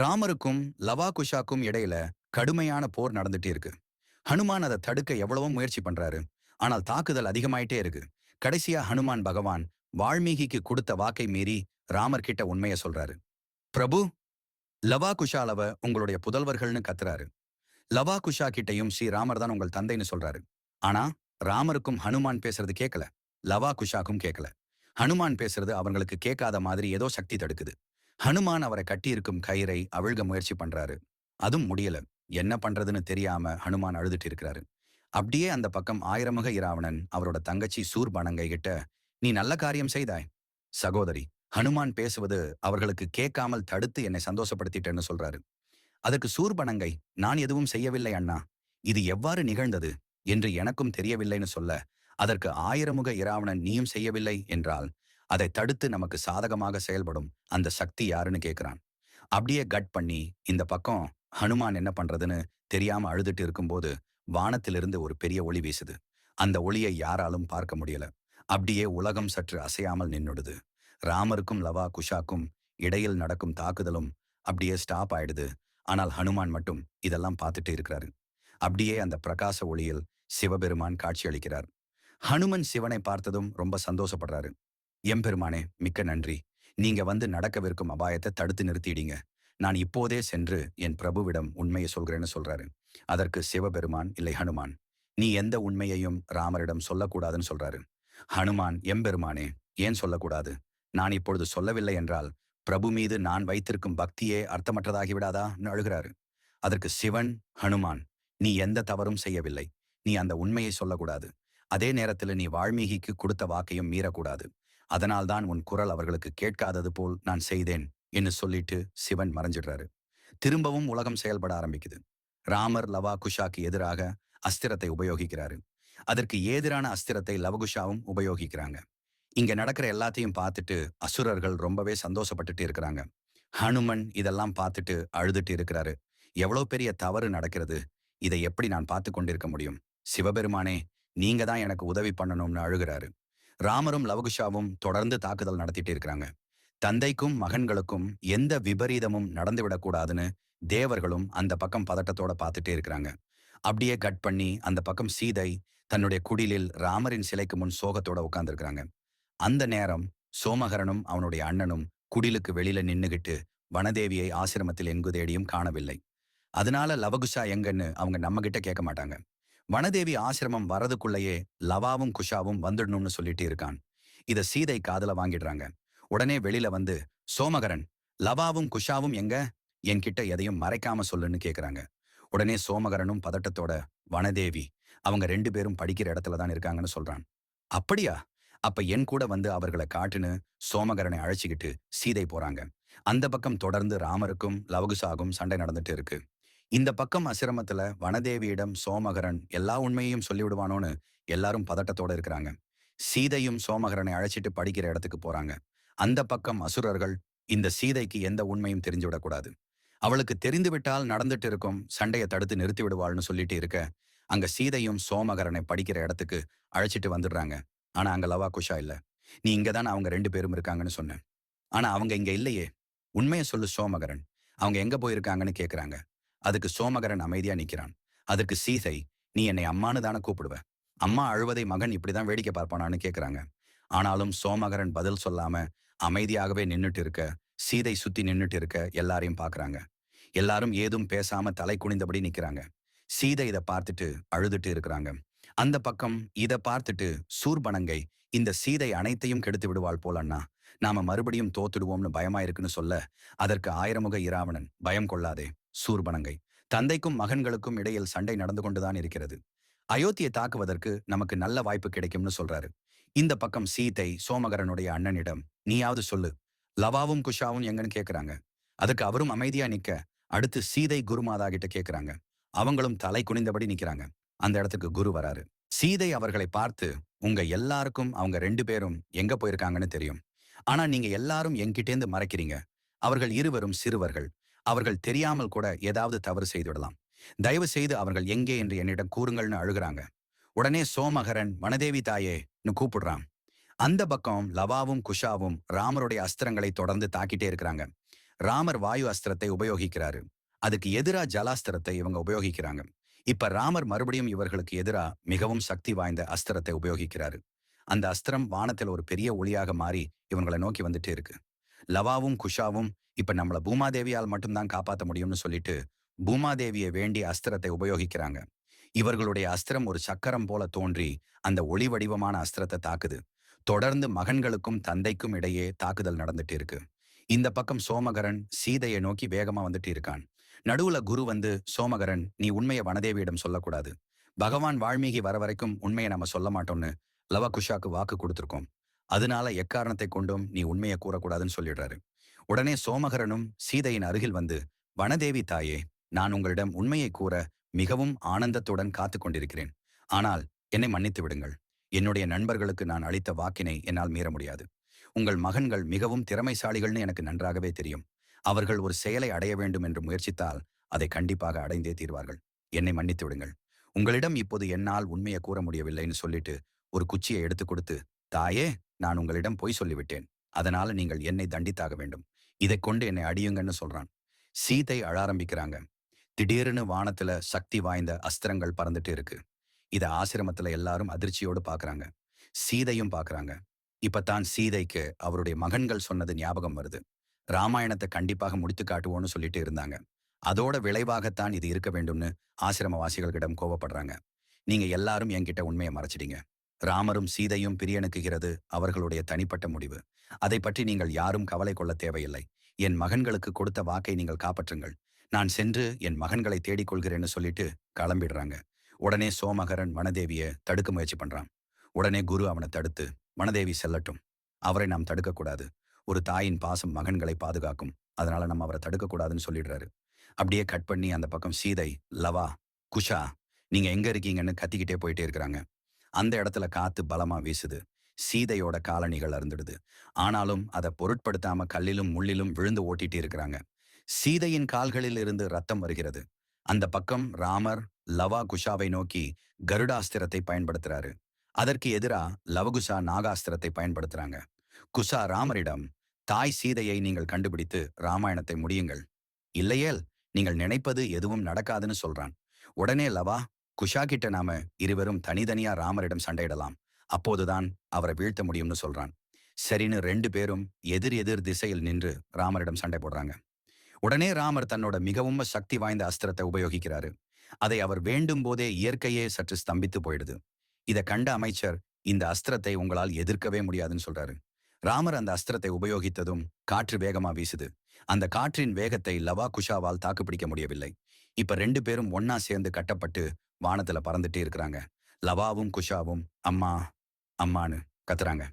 ராமருக்கும் லவா குஷாக்கும் இடையில கடுமையான போர் நடந்துட்டே இருக்கு. ஹனுமான் அதை தடுக்க எவ்வளவோ முயற்சி பண்றாரு. ஆனால் தாக்குதல் அதிகமாயிட்டே இருக்கு. கடைசியா ஹனுமான் பகவான் வால்மீகிக்கு கொடுத்த வாக்கை மீறி ராமர் கிட்ட உண்மைய சொல்றாரு. பிரபு லவா குஷாலவ உங்களுடைய புதல்வர்கள்னு கத்துறாரு. லவா குஷா கிட்டையும் ஸ்ரீ ராமர் தான் உங்கள் தந்தைன்னு சொல்றாரு. ஆனா ராமருக்கும் ஹனுமான் பேசுறது கேட்கல லவா குஷாக்கும் கேட்கல ஹனுமான் பேசுறது அவங்களுக்கு கேட்காத மாதிரி ஏதோ சக்தி தடுக்குது. ஹனுமான் அவரை கட்டியிருக்கும் கயிறை அவிழ்க முயற்சி பண்றாரு. அதுவும் முடியல. என்ன பண்றதுன்னு தெரியாம ஹனுமான் அழுதுட்டு இருக்கிறாரு. அப்படியே அந்த பக்கம் ஆயிரமுக இராவணன் அவரோட தங்கச்சி சூர்பனங்கை கிட்ட நீ நல்ல காரியம் செய்தாய். சகோதரி ஹனுமான் பேசுவது அவர்களுக்கு கேட்காமல் தடுத்து என்னை சந்தோஷப்படுத்திட்டேன்னு சொல்றாரு. அதற்கு சூர்பனங்கை நான் எதுவும் செய்யவில்லை அண்ணா. இது எவ்வாறு நிகழ்ந்தது? என்று எனக்கும் தெரியவில்லைன்னு சொல்ல அதற்கு ஆயிரமுக இராவணன் நீயும் செய்யவில்லை என்றால் அதை தடுத்து நமக்கு சாதகமாக செயல்படும் அந்த சக்தி யாருன்னு கேட்கிறான் அப்படியே கட் பண்ணி இந்த பக்கம் ஹனுமான் என்ன பண்றதுன்னு தெரியாம அழுதுட்டு இருக்கும்போது வானத்திலிருந்து ஒரு பெரிய ஒளி வீசுது. அந்த ஒளியை யாராலும் பார்க்க முடியல. அப்படியே உலகம் சற்று அசையாமல் நின்னுடுது. ராமருக்கும் லவா குஷாக்கும் இடையில் நடக்கும் தாக்குதலும் அப்படியே ஸ்டாப் ஆயிடுது. ஆனால் ஹனுமான் மட்டும் இதெல்லாம் பார்த்துட்டு இருக்கிறாரு. அப்படியே அந்த பிரகாச ஒளியில் சிவபெருமான் காட்சியளிக்கிறார் ஹனுமன் சிவனை பார்த்ததும் ரொம்ப சந்தோஷப்படுறாரு. எம்பெருமானே மிக்க நன்றி. நீங்க வந்து நடக்கவிருக்கும் அபாயத்தை தடுத்து நிறுத்திடுங்க. நான் இப்போதே சென்று என் பிரபுவிடம் உண்மையை சொல்கிறேன்னு சொல்றாரு. அதற்கு சிவபெருமான் இல்லை ஹனுமான். நீ எந்த உண்மையையும் ராமரிடம் சொல்லக்கூடாதுன்னு சொல்றாரு. ஹனுமான் எம்பெருமானே ஏன் சொல்லக்கூடாது? நான் இப்பொழுது சொல்லவில்லை என்றால் பிரபு மீது நான் வைத்திருக்கும் பக்தியே அர்த்தமற்றதாகி விடாதான்னு அழுகிறாரு. அதற்கு சிவன் ஹனுமான் நீ எந்த தவறும் செய்யவில்லை. நீ அந்த உண்மையை சொல்லக்கூடாது. அதே நேரத்தில் நீ வால்மீகிக்கு கொடுத்த வாக்கையும் மீறக்கூடாது. அதனால்தான் உன் குரல் அவர்களுக்கு கேட்காதது போல் நான் செய்தேன் என்று சொல்லிட்டு சிவன் மறைஞ்சிடுறாரு. திரும்பவும் உலகம் செயல்பட ஆரம்பிக்குது. ராமர் லவா குஷாக்கு எதிராக அஸ்திரத்தை உபயோகிக்கிறாரு. அதற்கு எதிரான அஸ்திரத்தை லவகுஷாவும் உபயோகிக்கிறாங்க. இங்க நடக்கிற எல்லாத்தையும் பார்த்துட்டு அசுரர்கள் ரொம்பவே சந்தோஷப்பட்டுட்டு இருக்கிறாங்க. ஹனுமன் இதெல்லாம் பார்த்துட்டு அழுதுட்டு இருக்கிறாரு. எவ்வளவு பெரிய தவறு நடக்கிறது. இதை எப்படி நான் பார்த்து கொண்டிருக்க முடியும்? சிவபெருமானே நீங்க தான் எனக்கு உதவி பண்ணணும்னு அழுகிறாரு. ராமரும் லவகுஷாவும் தொடர்ந்து தாக்குதல் நடத்திட்டு இருக்கிறாங்க. தந்தைக்கும் மகன்களுக்கும் எந்த விபரீதமும் நடந்துவிடக்கூடாதுன்னு தேவர்களும் அந்த பக்கம் பதட்டத்தோட பார்த்துட்டே இருக்கிறாங்க. அப்படியே கட் பண்ணி அந்த பக்கம் சீதை தன்னுடைய குடிலில் ராமரின் சிலைக்கு முன் சோகத்தோட உட்கார்ந்துருக்கிறாங்க. அந்த நேரம் சோமகரனும் அவனுடைய அண்ணனும் குடிலுக்கு வெளியில நின்னுகிட்டு வனதேவியை ஆசிரமத்தில் எங்கு தேடியும் காணவில்லை. அதனால லவகுஷா எங்கன்னு அவங்க நம்ம கிட்ட கேட்க மாட்டாங்க. வனதேவி ஆசிரமம் வரதுக்குள்ளேயே லவாவும் குஷாவும் வந்துடணும்னு சொல்லிட்டு இருக்கான். இத சீதை காதல வாங்கிடுறாங்க. உடனே வெளியில வந்து சோமகரன் லவாவும் குஷாவும் எங்க? என்கிட்ட எதையும் மறைக்காம சொல்லுன்னு கேக்குறாங்க. உடனே சோமகரனும் பதட்டத்தோட வனதேவி அவங்க ரெண்டு பேரும் படிக்கிற இடத்துல தான் இருக்காங்கன்னு சொல்றான். அப்படியா? அப்ப என் கூட வந்து அவர்களை காட்டுன்னு சோமகரனை அழைச்சிக்கிட்டு சீதை போறாங்க. அந்த பக்கம் தொடர்ந்து ராமருக்கும் லவகுசாகும் சண்டை நடந்துட்டு இருக்கு. இந்த பக்கம் அசிரமத்துல வனதேவியிடம் சோமகரன் எல்லா உண்மையையும் சொல்லிவிடுவானோன்னு எல்லாரும் பதட்டத்தோட இருக்கிறாங்க. சீதையும் சோமகரனை அழைச்சிட்டு படிக்கிற இடத்துக்கு போறாங்க. அந்த பக்கம் அசுரர்கள் இந்த சீதைக்கு எந்த உண்மையும் தெரிஞ்சு விடக்கூடாது அவளுக்கு தெரிந்துவிட்டால் நடந்துட்டு இருக்கும் சண்டையை தடுத்து நிறுத்தி விடுவாள்னு சொல்லிட்டு இருக்க அங்க சீதையும் சோமகரனை படிக்கிற இடத்துக்கு அழைச்சிட்டு வந்துடுறாங்க. ஆனா அங்க லவா குஷா இல்ல. நீ இங்கதான் அவங்க ரெண்டு பேரும் இருக்காங்கன்னு சொன்னேன் ஆனா அவங்க இங்க இல்லையே. உண்மையை சொல்லு சோமகரன். அவங்க எங்க போயிருக்காங்கன்னு கேக்குறாங்க. அதுக்கு சோமகரன் அமைதியா நிக்கிறான். அதற்கு சீதை நீ என்னை அம்மானு தானே கூப்பிடுவ. அம்மா அழுவதை மகன் இப்படிதான் வேடிக்கை பார்ப்பானான்னு கேக்குறாங்க. ஆனாலும் சோமகரன் பதில் சொல்லாம அமைதியாகவே நின்னுட்டு இருக்க சீதை சுத்தி நின்னுட்டு இருக்க எல்லாரையும் பாக்குறாங்க. எல்லாரும் ஏதும் பேசாம தலை குனிந்தபடி நிக்கிறாங்க. சீதை இதை பார்த்துட்டு அழுதுட்டு இருக்கிறாங்க. அந்த பக்கம் இத பார்த்துட்டு சூர்பனங்கை இந்த சீதை அனைத்தையும் கெடுத்து விடுவாள் போலன்னா நாம மறுபடியும் தோத்துடுவோம்னு பயமா இருக்குன்னு சொல்ல அதற்கு ஆயிரமுக இராவணன் பயம் கொள்ளாதே சூர்பனங்கை தந்தைக்கும் மகன்களுக்கும் இடையில் சண்டை நடந்து கொண்டுதான் இருக்கிறது. அயோத்தியை தாக்குவதற்கு நமக்கு நல்ல வாய்ப்பு கிடைக்கும்னு சொல்றாரு. இந்த பக்கம் சீதை சோமகரனுடைய அண்ணனிடம் நீயாவது சொல்லு. லவாவும் குஷாவும் எங்கன்னு கேக்குறாங்க. அதுக்கு அவரும் அமைதியா நிக்க அடுத்து சீதை குருமாதா கிட்ட கேக்குறாங்க. அவங்களும் தலை குனிந்தபடி நிக்கிறாங்க. அந்த இடத்துக்கு குரு வராரு. சீதை அவர்களை பார்த்து உங்க எல்லாருக்கும் அவங்க ரெண்டு பேரும் எங்க போயிருக்காங்கன்னு தெரியும். ஆனா நீங்க எல்லாரும் என்கிட்டேந்து மறைக்கிறீங்க. அவர்கள் இருவரும் சிறுவர்கள். அவர்கள் தெரியாமல் கூட ஏதாவது தவறு செய்துவிடலாம். தயவு செய்து அவர்கள் எங்கே என்று என்னிடம் கூறுங்கள்னு அழுகுறாங்க. உடனே சோமகரன் வனதேவி தாயேன்னு கூப்பிடுறான். அந்த பக்கம் லவாவும் குஷாவும் ராமருடைய அஸ்திரங்களை தொடர்ந்து தாக்கிட்டே இருக்கிறாங்க. ராமர் வாயு அஸ்திரத்தை உபயோகிக்கிறாரு. அதுக்கு எதிரா ஜலாஸ்திரத்தை இவங்க உபயோகிக்கிறாங்க. இப்ப ராமர் மறுபடியும் இவர்களுக்கு எதிரா மிகவும் சக்தி வாய்ந்த அஸ்திரத்தை உபயோகிக்கிறாரு. அந்த அஸ்திரம் வானத்தில் ஒரு பெரிய ஒளியாக மாறி இவங்களை நோக்கி வந்துட்டே இருக்கு. லவாவும் குஷாவும் இப்ப நம்மள பூமாதேவியால் மட்டும்தான் காப்பாற்ற முடியும்னு சொல்லிட்டு பூமாதேவியை வேண்டி அஸ்திரத்தை உபயோகிக்கிறாங்க. இவர்களுடைய அஸ்திரம் ஒரு சக்கரம் போல தோன்றி அந்த ஒளி வடிவமான அஸ்திரத்தை தாக்குது. தொடர்ந்து மகன்களுக்கும் தந்தைக்கும் இடையே தாக்குதல் நடந்துட்டு இருக்கு. இந்த பக்கம் சோமகரன் சீதையை நோக்கி வேகமா வந்துட்டு இருக்கான். நடுவுல குரு வந்து சோமகரன் நீ உண்மையை வனதேவியிடம் சொல்லக்கூடாது. பகவான் வால்மீகி வர வரைக்கும் உண்மையை நம்ம சொல்ல மாட்டோம்னு லவகுஷாக்கு வாக்கு கொடுத்துருக்கோம். அதனால எக்காரணத்தை கொண்டும் நீ உண்மையை கூறக்கூடாதுன்னு சொல்லிடுறாரு. உடனே சோமகரனும் சீதையின் அருகில் வந்து வனதேவி தாயே நான் உங்களிடம் உண்மையை கூற மிகவும் ஆனந்தத்துடன் காத்து கொண்டிருக்கிறேன். ஆனால் என்னை மன்னித்து விடுங்கள். என்னுடைய நண்பர்களுக்கு நான் அளித்த வாக்கினை என்னால் மீற முடியாது. உங்கள் மகன்கள் மிகவும் திறமைசாலிகள்னு எனக்கு நன்றாகவே தெரியும். அவர்கள் ஒரு செயலை அடைய வேண்டும் என்று முயற்சித்தால் அதை கண்டிப்பாக அடைந்தே தீர்வார்கள். என்னை மன்னித்து விடுங்கள். உங்களிடம் இப்போது என்னால் உண்மையை கூற முடியவில்லைன்னு சொல்லிட்டு ஒரு குச்சியை எடுத்து கொடுத்து தாயே நான் உங்களிடம் பொய் சொல்லிவிட்டேன். அதனால நீங்கள் என்னை தண்டித்தாக வேண்டும். இதை கொண்டு என்னை அடியுங்கன்னு சொல்றான். சீதை அழ ஆரம்பிக்கிறாங்க. திடீர்னு வானத்துல சக்தி வாய்ந்த அஸ்திரங்கள் பறந்துட்டு இருக்கு. இத ஆசிரமத்துல எல்லாரும் அதிர்ச்சியோடு பாக்குறாங்க. சீதையும் பாக்குறாங்க. இப்பதான் சீதைக்கு அவருடைய மகன்கள் சொன்னது ஞாபகம் வருது. ராமாயணத்தை கண்டிப்பாக முடித்து காட்டுவோம்னு சொல்லிட்டு இருந்தாங்க. அதோட விளைவாகத்தான் இது இருக்க வேண்டும்னு ஆசிரமவாசிகளிடம் கோவப்படுறாங்க. நீங்க எல்லாரும் என்கிட்ட உண்மையை மறைச்சிட்டீங்க. ராமரும் சீதையும் பிரியனுக்குகிறது அவர்களுடைய தனிப்பட்ட முடிவு. அதை பற்றி நீங்கள் யாரும் கவலை கொள்ள தேவையில்லை. என் மகன்களுக்கு கொடுத்த வாக்கை நீங்கள் காப்பாற்றுங்கள். நான் சென்று என் மகன்களை தேடிக் கொள்கிறேன்னு சொல்லிட்டு கிளம்பிடுறாங்க. உடனே சோமகரன் வனதேவிய தடுக்க முயற்சி பண்றான். உடனே குரு அவனை தடுத்து வனதேவி செல்லட்டும். அவரை நாம் தடுக்கக்கூடாது. ஒரு தாயின் பாசம் மகன்களை பாதுகாக்கும். அதனால நம்ம அவரை தடுக்கக்கூடாதுன்னு சொல்லிடுறாரு. அப்படியே கட் பண்ணி அந்த பக்கம் சீதை லவா குஷா நீங்க எங்க இருக்கீங்கன்னு கத்திக்கிட்டே போயிட்டே இருக்கிறாங்க. அந்த இடத்துல காத்து பலமா வீசுது. சீதையோட காலணிகள் அருந்துடுது. ஆனாலும் அதை பொருட்படுத்தாம கல்லிலும் முள்ளிலும் விழுந்து ஓட்டிட்டு இருக்கிறாங்க. சீதையின் கால்களில் இருந்து ரத்தம் வருகிறது. அந்த பக்கம் ராமர் லவா குஷாவை நோக்கி கருடாஸ்திரத்தை பயன்படுத்துறாரு. அதற்கு எதிரா லவகுஷா நாகாஸ்திரத்தை பயன்படுத்துறாங்க. குஷா ராமரிடம் தாய் சீதையை நீங்கள் கண்டுபிடித்து ராமாயணத்தை முடியுங்கள். இல்லையேல் நீங்கள் நினைப்பது எதுவும் நடக்காதுன்னு சொல்றான். உடனே லவா குஷா கிட்ட நாம இருவரும் தனித்தனியா ராமரிடம் சண்டையிடலாம். அப்போதுதான் அவரை வீழ்த்த முடியும்னு சொல்றான். சரின்னு ரெண்டு பேரும் எதிர் எதிர் திசையில் நின்று ராமரிடம் சண்டை போடுறாங்க. உடனே ராமர் தன்னோட மிகவும் சக்தி வாய்ந்த அஸ்திரத்தை உபயோகிக்கிறாரு. அதை அவர் வேண்டும் போதே இயற்கையே சற்று ஸ்தம்பித்து போயிடுது. இதை கண்ட அமைச்சர் இந்த அஸ்திரத்தை உங்களால் எதிர்க்கவே முடியாதுன்னு சொல்றாரு. ராமர் அந்த அஸ்திரத்தை உபயோகித்ததும் காற்று வேகமா வீசுது. அந்த காற்றின் வேகத்தை லவா குஷாவால் தாக்குப்பிடிக்க முடியவில்லை. இப்ப ரெண்டு பேரும் ஒன்னா சேர்ந்து கட்டப்பட்டு வானத்துல பறந்துட்டே இருக்கிறாங்க. லவாவும் குஷாவும் அம்மா அம்மான்னு கத்துறாங்க.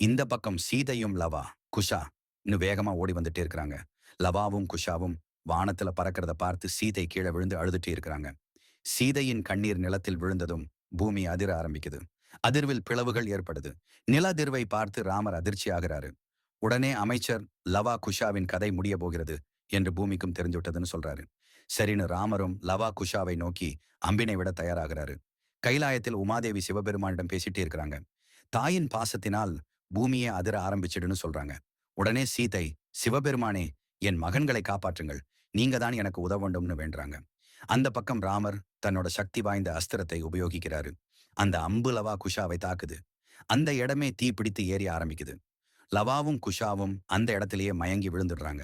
இந்த பக்கம் சீதையும் லவா குஷா இன்னும் வேகமா ஓடி வந்துட்டே இருக்கிறாங்க. லவாவும் குஷாவும் வானத்துல பறக்கிறத பார்த்து சீதை கீழே விழுந்து அழுதுட்டே இருக்கிறாங்க. சீதையின் கண்ணீர் நிலத்தில் விழுந்ததும் பூமி அதிர ஆரம்பிக்குது. அதிர்வில் பிளவுகள் ஏற்படுது. நிலதிர்வை பார்த்து ராமர் அதிர்ச்சி ஆகிறாரு. உடனே அமைச்சர் லவா குஷாவின் கதை முடிய போகிறது என்று பூமிக்கும் தெரிஞ்சுவிட்டதுன்னு சொல்றாரு. சரின்னு ராமரும் லவா குஷாவை நோக்கி அம்பினை விட தயாராகிறாரு. கைலாயத்தில் உமாதேவி சிவபெருமானிடம் பேசிட்டே இருக்கிறாங்க. தாயின் பாசத்தினால் பூமியை அதிர ஆரம்பிச்சிடுன்னு சொல்றாங்க. உடனே சீதை சிவபெருமானே என் மகன்களை காப்பாற்றுங்கள். நீங்க தான் எனக்கு உதவ வேண்டும்னு வேண்டுறாங்க. அந்த பக்கம் ராமர் தன்னோட சக்தி வாய்ந்த அஸ்திரத்தை உபயோகிக்கிறாரு. அந்த அம்பு லவா குஷாவை தாக்குது. அந்த இடமே தீ பிடித்து ஏறி ஆரம்பிக்குது. லவாவும் குஷாவும் அந்த இடத்திலேயே மயங்கி விழுந்துடுறாங்க.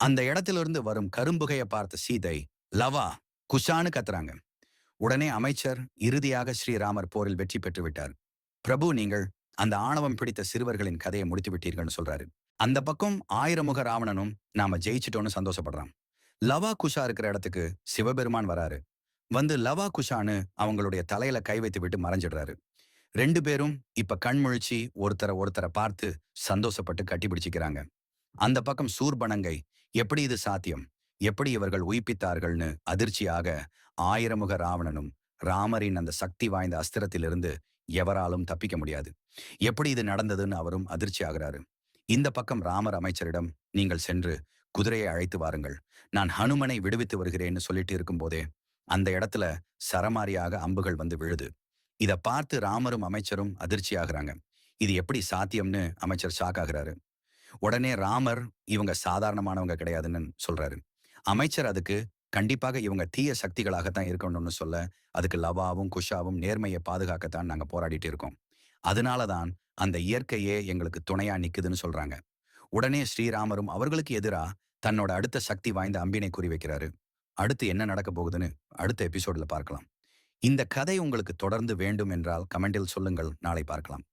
அந்த இடத்திலிருந்து வரும் கரும்புகையை பார்த்த சீதை லவா குஷான்னு கத்துறாங்க. உடனே அமைச்சர் இறுதியாக ஸ்ரீராமர் போரில் வெற்றி பெற்று விட்டார். பிரபு நீங்கள் அந்த ஆணவம் பிடித்த சிறுவர்களின் கதையை முடித்து விட்டீர்கள்னு சொல்றாரு. அந்த பக்கம் ஆயிரமுக ராவணனும் நாம ஜெயிச்சிட்டோம்னு சந்தோஷப்படுறான். லவா குஷா இருக்கிற இடத்துக்கு சிவபெருமான் வராரு. வந்து லவா குஷான்னு அவங்களுடைய தலையில கை வைத்து விட்டு மறைஞ்சிடுறாரு. ரெண்டு பேரும் இப்ப கண்முழிச்சு ஒருத்தரை ஒருத்தரை பார்த்து சந்தோஷப்பட்டு கட்டி பிடிச்சிக்கிறாங்க. அந்த பக்கம் சூர்பனங்கை எப்படி இது சாத்தியம்? எப்படி இவர்கள் உயிப்பித்தார்கள்னு அதிர்ச்சியாக ஆயிரமுக ராவணனும் ராமரின் அந்த சக்தி வாய்ந்த அஸ்திரத்திலிருந்து எவராலும் தப்பிக்க முடியாது. எப்படி இது நடந்ததுன்னு அவரும் அதிர்ச்சி ஆகிறாரு. இந்த பக்கம் ராமர் அமைச்சரிடம் நீங்கள் சென்று குதிரையை அழைத்து வாருங்கள். நான் ஹனுமனை விடுவித்து வருகிறேன்னு சொல்லிட்டு இருக்கும்போதே அந்த இடத்துல சரமாரியாக அம்புகள் வந்து விழுது. இதை பார்த்து ராமரும் அமைச்சரும் அதிர்ச்சி ஆகுறாங்க. இது எப்படி சாத்தியம்னு அமைச்சர் ஷாக் ஆகுறாரு. உடனே ராமர் இவங்க சாதாரணமானவங்க கிடையாதுன்னு சொல்றாரு. அமைச்சர் அதுக்கு கண்டிப்பாக இவங்க தீய சக்திகளாகத்தான் இருக்கணும்னு சொல்ல அதுக்கு லவாவும் குஷாவும் நேர்மையை பாதுகாக்கத்தான் நாங்க போராடிட்டு இருக்கோம். அதனால தான் அந்த இயற்கையே எங்களுக்கு துணையா நிக்குதுன்னு சொல்றாங்க. உடனே ஸ்ரீராமரும் அவர்களுக்கு எதிரா தன்னோட அடுத்த சக்தி வாய்ந்த அம்பினை குறி வைக்கிறாரு. அடுத்து என்ன நடக்க போகுதுன்னு அடுத்த எபிசோட்ல பார்க்கலாம். இந்த கதை உங்களுக்கு தொடர்ந்து வேண்டும் என்றால் கமெண்டில் சொல்லுங்கள். நாளை பார்க்கலாம்.